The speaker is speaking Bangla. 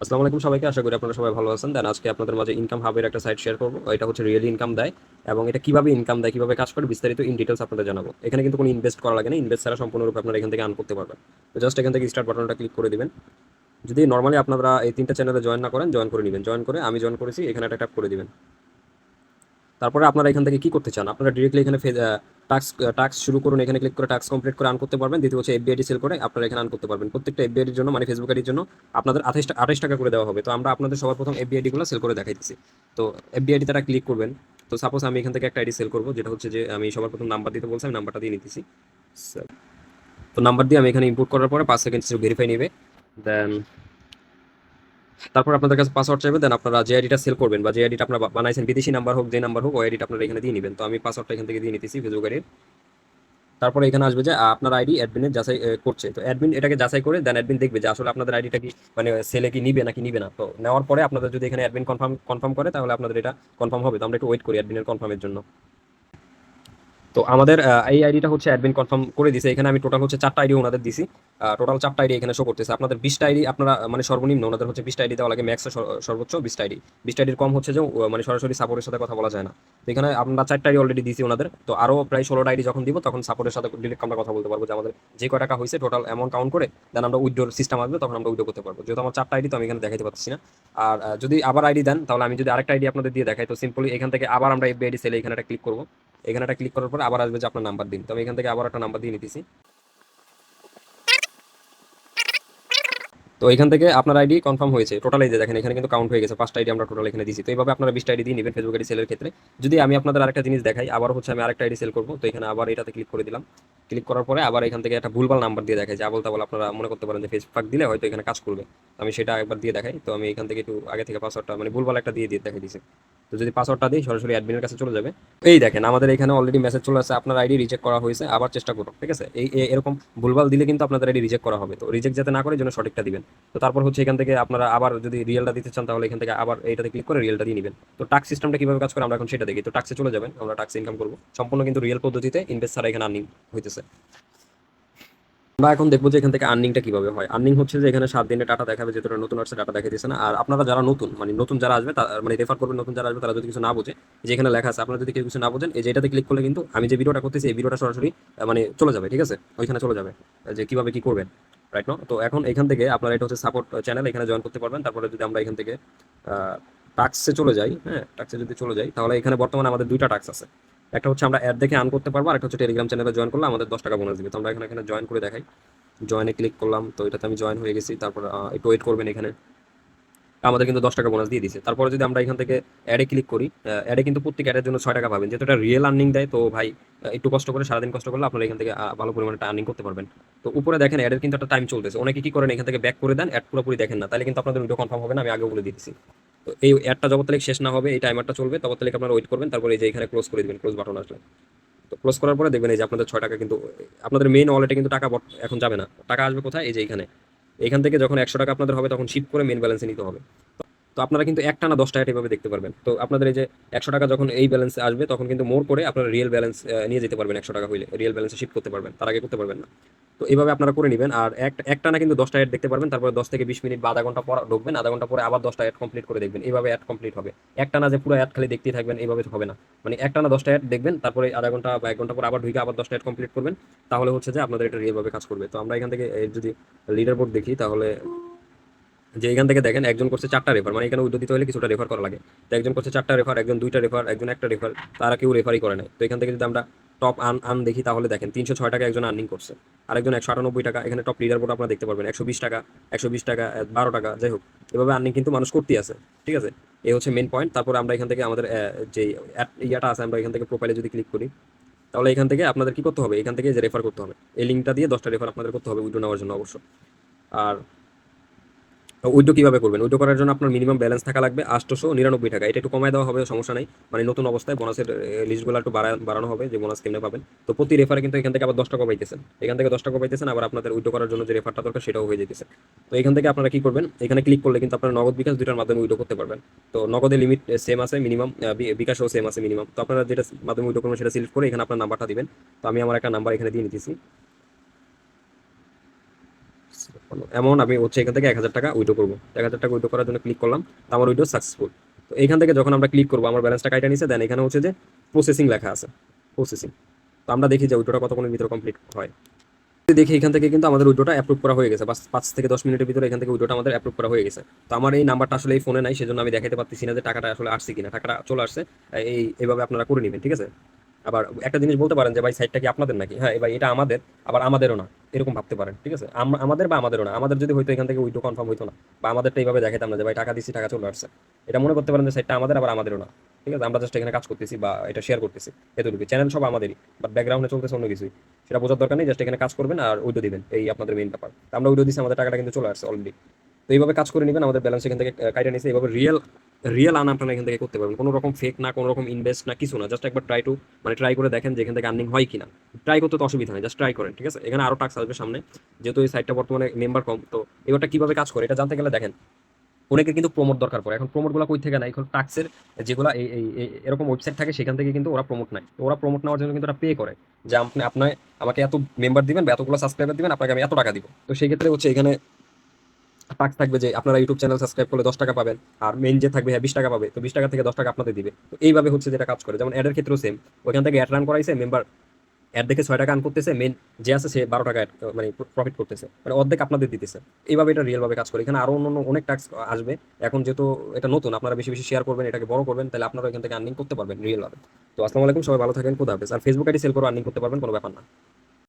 আসসালামু আলাইকুম সবাইকে, আশা করি আপনারা সবাই ভালো আছেন। দেন আজকে আপনাদের মাঝে ইনকাম হাবের একটা সাইট শেয়ার করব। এটা হচ্ছে রিয়েলি ইনকাম দেয় এবং এটা কীভাবে ইনকাম দেয়, কীভাবে কাজ করে, বিস্তারিত ইন ডিটেলস আপনাদের জানাব। এখানে কিন্তু কোনো ইনভেস্ট করা লাগে না। ইনভেস্ট ছাড়া সম্পূর্ণরূপে আপনারা এখান থেকে আন করতে পারবেন। তো জাস্ট এখান থেকে স্টার্ট বাটনটা ক্লিক করে দিবেন। যদি নর্মালি আপনারা এই তিনটা চ্যানেলে জয়েন না করেন জয়েন করে নেবেন। জয়েন করে, আমি জয়েন করেছি, এখানে একটা ট্যাপ করে দিবেন। তারপরে আপনারা এখান থেকে কি করতে চান? আপনারা ডিরেক্টলি এখানে টাক্স টাক্স শুরু করুন, এখানে ক্লিক করে টাক্স কমপ্লিট করে আন করতে পারবেন। দ্বিতীয় হচ্ছে এফবিআইডি সেল করে আপনারা এখানে আন করতে পারবেন। প্রত্যেকটা এফবিআইডির জন্য মানে ফেসবুক আইডির জন্য আপনাদের আঠাশ আঠাশ টাকা করে দেওয়া হবে। তো আমরা আপনাদের সবার প্রথম এফবিআইডিগুলো সেল করে দেখাইতেছি। তো এফবিআইডি তারা ক্লিক করবেন। তো সাপোজ আমি এখান থেকে একটা আইডি সেল করব, যেটা হচ্ছে যে আমি সবার প্রথম নাম্বার দিতে বলছি, আমি নাম্বারটা দিয়ে নিতেছি। তো নাম্বার দিয়ে আমি এখানে ইনপুট করার পরে পাঁচ সেকেন্ড ভেরিফাই নেবে। দেন তারপর আপনাদের কাছে পাসওয়ার্ড চাইবে দেন আপনারা যে আইডিটা সেল করবেন বা যে আইডিটা আপনারা বানাইছেন, বিদেশি নাম্বার হোক, যে নাম্বার হোক, ওই আইডিটা আপনারা এখানে দিয়ে নেবেন। তো আমি পাসওয়ার্ডটা এখান থেকে দিয়ে নিতেছি ফেসবুক আইডির তারপরে এখানে আসবে যে আপনার আইডি অ্যাডমিনের যাচাই করছে। তো অ্যাডমিন এটাকে যাচাই করে দেন অ্যাডমিন দেখবে যে আসলে আপনাদের আইডিটা কি মানে সেলে কি নিবে নাকি নিবে না। তো নেওয়ার পরে আপনাদের যদি এখানে অ্যাডমিন কনফার্ম কনফার্ম করে, তাহলে আপনাদের এটা কনফার্ম হবে। তো আমরা একটু ওয়েট করি অ্যাডমিনের কনফার্মের জন্য। তো আমাদের এই আইডিটা হচ্ছে অ্যাডমিন কনফার্ম করে দিছে এখানে আমি টোটাল হচ্ছে চারটা আইডি ওনাদের দিছি টোটাল চারটা আইডি এখানে শো করতেছে আপনাদের বিশটা আইডি আপনারা মানে সর্বনিম্ন ওনাদের হচ্ছে বিশটা আইডি দেওয়া লাগে ম্যাক্স সর্বোচ্চ বিশটা আইডি বিশটা আইডির কম হচ্ছে যে মানে সরাসরি সাপোর্টের সাথে কথা বলা যায় না তো এখানে আমরা চারটা আইডি অলরেডি দিছি ওনাদের তো আরও প্রায় ষোলোটা আইডি যখন দিব তখন সাপোর্টের সাথে ডিরেক্ট আমরা কথা বলতে পারব যে আমাদের যে কয় টাকা হয়েছে টোটাল অ্যামাউন্ট কাউন্ট করে দেন আমরা উইড্রোর সিস্টেম আসবে তখন আমরা উইড্রো করতে পারব যেহেতু আমার চারটা আইডি তো আমি এখানে দেখাতে পারছি না আর যদি আবার আইডি দেন তাহলে আমি যদি আরেকটা আইডি আপনাদের দিয়ে দেখাই তো সিম্পলি এখান থেকে আবার আমরা এফবি আইডি সেলে এখানে একটা ক্লিক করব এখানে একটা ক্লিক করার পর আবার আসবে যে আপনার নাম্বার দিন। তো আমি এখান থেকে আবার একটা নাম্বার দিয়ে নিতেছি। তো এখান থেকে আপনার আইডি কনফার্ম হয়েছে। টোটাল যে দেখেন, এখানে কিন্তু কাউন্ট হয়ে গেছে। পাঁচটা আইডি আমরা টোটাল এখানে দিছি তো এইভাবে আপনারা বিশটা আইডি দিয়ে নেবেন ফেসবুক আইডি সেলের ক্ষেত্রে। যদি আমি আপনাদের আরেকটা জিনিস দেখাই, আবার হচ্ছে আমি আরেকটা আইডি সেল করব। তো এখানে আবার এটাতে ক্লিক করে দিলাম। ক্লিক করার পরে আবার এখান থেকে একটা ভুলভাল নাম্বার দিয়ে দেখাই। যে আবল তাবল আপনারা মনে করতে পারেন যে ফেসবুক দিলে হয়তো এখানে কাজ করবে। আমি সেটা একবার দিয়ে দেখাই। তো আমি এখান থেকে একটু আগে থেকে পাসওয়ার্ডটা মানে ভুলভাল একটা দিয়ে দিয়ে দেখাই দিছি। তো যদি পাসওয়ার্ডটা দিই, সরাসরি অ্যাডমিনের কাছে চলে যাবে। এই দেখেন, আমাদের এখানে অলরেডি মেসেজ চলে আসছে, আপনার আইডি রিজেক্ট করা হয়েছে, আবার চেষ্টা করুন, ঠিক আছে? এই এরকম ভুলভাল দিলে কিন্তু আপনাদের আইডি রিজেক্ট করা হবে। তো রিজেক্ট যাতে না করে জন্য সঠিকটা দিবেন। তো তারপর হচ্ছে এখান থেকে আপনারা আবার যদি রিয়েলটা দিতে চান, তাহলে এখান থেকে আবার এইটাতে ক্লিক করে রিয়েলটা দিয়ে নেবেন। তো টাক্স সিস্টেমটা কীভাবে কাজ করে, আমরা এখন সেটা দেখি। তো টাক্সে চলে যাবেন, আমরা টাক্স ইনকাম করব। সম্পূর্ণ কিন্তু রিয়েল পদ্ধতিতে ইনভেস্ট ছাড়া এখানে আর্নিং হইতেছে। আমরা এখন দেখব যে এখান থেকে আর্নিংটা কীভাবে হয়। আর্নিং হচ্ছে যে এখানে সাত দিনে টাকা দেখাবে যেটা নতুন আসছে, টাকা দেখা দিচ্ছে না। আর আপনারা যারা নতুন মানে নতুন যারা আসবে, তা- মানে রেফার করবেন নতুন যারা আসবে, তারা যদি কিছু না বোঝে, যে এখানে লেখা আছে, আপনারা যদি কেউ কিছু না বোঝেন, এই যে এটাতে ক্লিক করলে কিন্তু আমি যে ভিডিওটা করতেছি, এই ভিডিওটা সরাসরি মানে চলে যাবে, ঠিক আছে? ওইখানে চলে যাবে, যে কীভাবে কি করবেন রাইট তো এখন এখান থেকে আপনারা এটা হচ্ছে সাপোর্ট চ্যানেল এখানে জয়েন করতে পারবেন। তারপরে যদি আমরা এখান থেকে টাক্সে চলে যাই হ্যাঁ টাক্সে যদি চলে যাই, তাহলে এখানে বর্তমানে আমাদের দুইটা টাক্স আছে। একটা হচ্ছে আমরা অ্যাড দেখে আন করতে পারব আর একটা হচ্ছে টেলিগ্রাম চ্যানেলে জয়েন করলে আমাদের দশ টাকা বোনাস দিবে। তো আমরা এখানে এখানে জয়েন করে দেখাই। জয়েনে ক্লিক করলাম, তো এটাতে আমি জয়েন হয়ে গেছি, তারপর একটু ওয়েট করবেন এখানে। আমাদের কিন্তু দশ টাকা বোনাস দিয়ে দিছে। তারপরে যদি আমরা এখান থেকে অ্যাডে ক্লিক করি অ্যাডে কিন্তু প্রত্যেক অ্যাডের জন্য ছয় টাকা পাবেন। যেহেতু এটা রিয়েল আর্নিং দেয়, তো ভাই একটু কষ্ট করে, সারাদিন কষ্ট করলে আপনারা এখান থেকে ভালো পরিমাণে আর্নিং করতে পারবেন। তো উপরে দেখেন অ্যাডের কিন্তু একটা টাইম চলতেছে। অনেকে কি করেন, এখান থেকে ব্যাক করে দেন অ্যাড পুরোপুরি দেখেন না। তাহলে কিন্তু আপনাদের ভিডিও কনফার্ম হবে না, আমি আগে বলে দিতেছি তো এই অ্যাডটা যত তারিখ শেষ না হবে, এই টাইমারটা চলবে তত তারিখ আপনারা ওয়েট করবেন, তারপরে এই যে এখানে ক্লোজ করে দিবেন ক্লোজ বাটন আসলে। তো ক্লোজ করার পরে দেখবেন এই যে আপনাদের ছয় টাকা কিন্তু, আপনাদের মেইন ওয়ালেটে কিন্তু টাকা এখন যাবে না। টাকা আসবে কোথায়? এই যে এখানে। এখান থেকে যখন একশো টাকা আপনাদের হবে তখন শিফট করে মেন ব্যালেন্সে নিতে হবে। তো আপনারা কিন্তু একটা না দশ টাকা এভাবে দেখতে পারবেন। তো আপনাদের এই যে একশো টাকা যখন এই ব্যালেন্সে আসবে, তখন কিন্তু মোর করে আপনারা রিয়েল ব্যালেন্স নিয়ে যেতে পারবেন একশো টাকা হইলে। রিয়েল ব্যালেন্সে শিফট করতে পারবেন, তার আগে করতে পারবেন না। তো এইভাবে আপনারা করে নেবেন, আর এক একটা না কিন্তু দশটা অ্যাড দেখতে পারবেন, তারপরে দশ থেকে বিশ মিনিট বা আধা ঘণ্টা পর ঢুকবেন, আধা ঘণ্টা পরে আবার দশটা অ্যাড কমপ্লিট করে দেখবেন। এইভাবে অ্যাড কমপ্লিট হবে। একটা না যে পুরো অ্যাড খালি দেখতেই থাকবেন এইভাবে তো হবে না। মানে একটা না দশটা অ্যাড দেখবেন, তারপরে আধা ঘণ্টা বা এক ঘণ্টা পর আবার ঢুকে আবার দশটা অ্যাড কমপ্লিট করবেন, তাহলে হচ্ছে যে আপনাদের এটা রিয়েলভাবে কাজ করবে। তো আমরা এখান থেকে যদি লিডার বোর্ড দেখি, তাহলে যে এখান থেকে দেখেন একজন করছে চারটা রেফার মানে এখানে উদ্যোগ দিতে হলে কিছুটা রেফার করা লাগে। তো একজন করছে চারটা রেফার একজন দুইটা রেফার একজন একটা রেফার তারা কেউ রেফারই করে নাই। তো এখান থেকে যদি আমরা টপ আন আন দেখি, তাহলে দেখেন তিনশো ছয় টাকা একজন আর্নিং করছে। আরেকজন একশো আটানব্বই টাকা, এখানে টপ লিডার বোর্ড আপনারা দেখতে পারবেন, একশো বিশ টাকা, একশো বিশ টাকা বারো টাকা, যাই হোক। এভাবে আর্নিং কিন্তু মানুষ করতেই আছে, ঠিক আছে? এই হচ্ছে মেন পয়েন্ট তারপর আমরা এখান থেকে আমাদের যে ইয়াটা আছে, আমরা এখান থেকে প্রোফাইলে যদি ক্লিক করি, তাহলে এখান থেকে আপনাদের কি করতে হবে? এখান থেকে যে রেফার করতে হবে। এই লিঙ্কটা দিয়ে দশটা রেফার আপনাদের করতে হবে উইড্রো নেওয়ার জন্য অবশ্য। আর উইড্রো কীভাবে করবেন? উইড্রো করার জন্য আপনার মিনিমাম ব্যালেন্স থাকা লাগবে আটশোশো নিরানব্বই টাকা। এটা একটু কমায় দেওয়া হবে, সমস্যা নাই। মানে নতুন অবস্থায় বোনাসের লিস্টগুলো একটু বাড়ানো হবে, যে বোনাস কেমনে পাবেন। তো প্রতি রেফারে কিন্তু এখান থেকে আবার দশ টাকা পাইতেছেন। এখান থেকে দশ টাকা পাইতেছেন, আবার আপনাদের উইড্রো করার জন্য যে রেফারটা দরকার সেটাও হয়ে যেতেছে তো এখান থেকে আপনারা কি করবেন? এখানে ক্লিক করলে কিন্তু আপনারা নগদ বিকাশ দুইটার মাধ্যমে উইড্রো করতে পারবেন। তো নগদের লিমিট সেম আছে মিনিমাম বিকাশও সেম আছে মিনিমাম তো আপনারা যেটা মাধ্যমে উইড্রো করবেন সেটা সিলেক্ট করে এখানে আপনার নাম্বারটা দিবেন। তো আমি আমার একটা নাম্বার এখানে দিয়ে নিতেছি। এমন আমি হচ্ছে এখান থেকে এক হাজার টাকা উইডো করব। এক হাজার টাকা উইডো করার জন্য ক্লিক করলাম, তো আমার উইডো সাকসেসফুল তো এখান থেকে যখন আমরা ক্লিক করব, আমার ব্যালেন্সটা কাইটা নিছে দেন এখানে হচ্ছে যে প্রসেসিং লেখা আছে প্রসেসিং তো আমরা দেখি যে উইডোটা কতক্ষণের ভিতরে কমপ্লিট হয়। দেখি এখান থেকে কিন্তু আমাদের উইডোটা অ্যাপ্রুভ করা হয়ে গেছে, বাস পাঁচ থেকে দশ মিনিটের ভিতরে এখান থেকে উইডোটা আমাদের অ্যাপ্রুভ করা হয়ে গেছে। তো আমার এই নাম্বারটা আসলে এই ফোনে নাই, সেজন্য আমি দেখাতে পারতেছি না যে টাকাটা আসলে আসছে কিনা, টাকাটা চলে আসছে, এই এইভাবে আপনারা করে নেবেন, ঠিক আছে? আবার একটা জিনিস বলতে পারেন যে, ভাই সাইটটা কি আপনাদের নাকি? হ্যাঁ ভাই, এটা আমাদের, আবার আমাদেরও না, এরকম ভাবতে পারেন, ঠিক আছে? আম- আমাদের বা আমাদেরও না, আমাদের যদি হয়তো এখান থেকে উইডো কনফার্ম হইতো না, বা আমাদেরটা এইভাবে দেখাতাম না যে, ভাই, টাকা দিচ্ছি টাকা চলে আসছে। এটা মনে করতে পারেন যে সাইটটা আমাদের, আবার আমাদেরও না, ঠিক আছে? আমরা জাস্ট এখানে কাজ করতেছি বা এটা শেয়ার করতেছি এতটুকু চ্যানেল সব আমাদেরই বাট ব্যাকগ্রাউন্ডে চলতেছে অন্য কিছুই। সেটা বোঝার দরকার নেই জাস্ট এখানে কাজ করবেন আর উইডো দিবেন, এই আপনাদের মেইন ব্যাপার। আমরা উইডো দিচ্ছি আমাদের টাকাটা কিন্তু চলে আসছে অলরেডি তো এইভাবে কাজ করে নেবেন, আমাদের ব্যালেন্স এখান থেকে কাইটা নিচ্ছে এইভাবে রিয়েল রিয়েল আর্ন আপনারা এখান থেকে করতে পারবেন। কোনো রকম ফেক না, কোনো রকম ইনভেস্ট না, কিছু না। জাস্ট একবার ট্রাই টু মানে ট্রাই করে দেখেন যে এখান থেকে আর্নিং হয় কিনা। ট্রাই করতে তো অসুবিধা নেই জাস্ট ট্রাই করেন, ঠিক আছে? এখানে আরও টাক্স আসবে সামনে। যেহেতু এই সাইটটা বর্তমানে মেম্বার কম, তো এবারটা কীভাবে কাজ করে, এটা জানতে গেলে দেখেন। অনেকের কিন্তু প্রমোট দরকার পড়ে। এখন প্রমোটগুলো কই থেকে নাই এখন টাক্সের যেগুলো এই এরকম ওয়েবসাইট থাকে, সেখান থেকে কিন্তু ওরা প্রমোট নেয়। ওরা প্রমোট নেওয়ার জন্য কিন্তু ওরা পে করে। যে আপনি আপনার আমাকে এত মেম্বার দিবেন বা এতগুলো সাবস্ক্রাইবার দিবেন, আপনাকে আমি এত টাকা দিব। তো সেই ক্ষেত্রে হচ্ছে এখানে টাক্স থাকবে যে আপনারা ইউটিউব চ্যানেল সাবস্ক্রাইব করলে দশ টাকা পাবেন, আর মেন যে থাকবে হ্যাঁ বিশ টাকা পাবে, তো বিশ টাকা থেকে দশ টাকা আপনাদের দিবে। তো এইভাবে হচ্ছে যেটা কাজ করে। যেমন অ্যাডের ক্ষেত্রেও সেম ওইখান থেকে অ্যাড রান করাইছে মেম্বার অ্যাড দেখে ছয় টাকা আন করতেছে মেন যে আছে সে বারো টাকা মানে প্রফিট করতেছে। মানে অর্ধেক আপনাদের দিতেছে। এইভাবে এটা রিয়েল ভাবে কাজ করে। এখানে আরও অন্য অন্য অনেক ট্যাক্স আসবে। এখন যেহেতু এটা নতুন, আপনারা বেশি বেশি শেয়ার করবেন, এটাকে বড় করবেন, তাহলে আপনারা এখান থেকে আর্নিং করতে পারবেন রিয়েল ভাবে। তো আসসালামু আলাইকুম, সবাই ভালো থাকেন, খুদা হাফেজ। আর ফেসবুক আইডি সেল করে আর্নিং করতে পারবেন, কোনো ব্যাপার না।